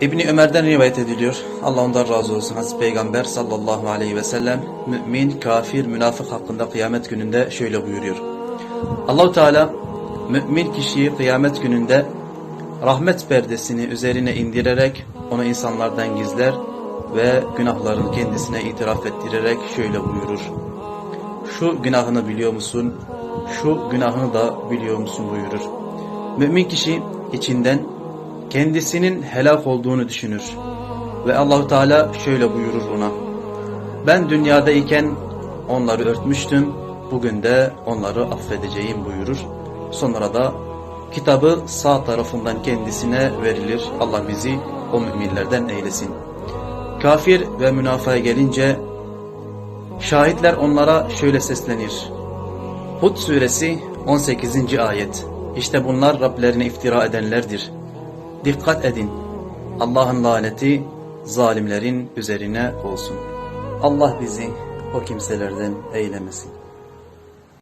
İbni Ömer'den rivayet ediliyor. Allah ondan razı olsun. Hazreti Peygamber sallallahu aleyhi ve sellem mümin, kafir, münafık hakkında kıyamet gününde şöyle buyuruyor. Allahu Teala mümin kişiyi kıyamet gününde rahmet perdesini üzerine indirerek onu insanlardan gizler ve günahlarını kendisine itiraf ettirerek şöyle buyurur. Şu günahını biliyor musun? Şu günahını da biliyor musun buyurur. Mümin kişi içinden kendisinin helak olduğunu düşünür. Ve Allahu Teala şöyle buyurur ona. Ben dünyadayken onları örtmüştüm. Bugün de onları affedeceğim buyurur. Sonra da kitabı sağ tarafından kendisine verilir. Allah bizi o müminlerden eylesin. Kafir ve münafığa gelince şahitler onlara şöyle seslenir. Hud suresi 18. ayet. İşte bunlar Rablerine iftira edenlerdir. Dikkat edin. Allah'ın laneti zalimlerin üzerine olsun. Allah bizi o kimselerden eylemesin.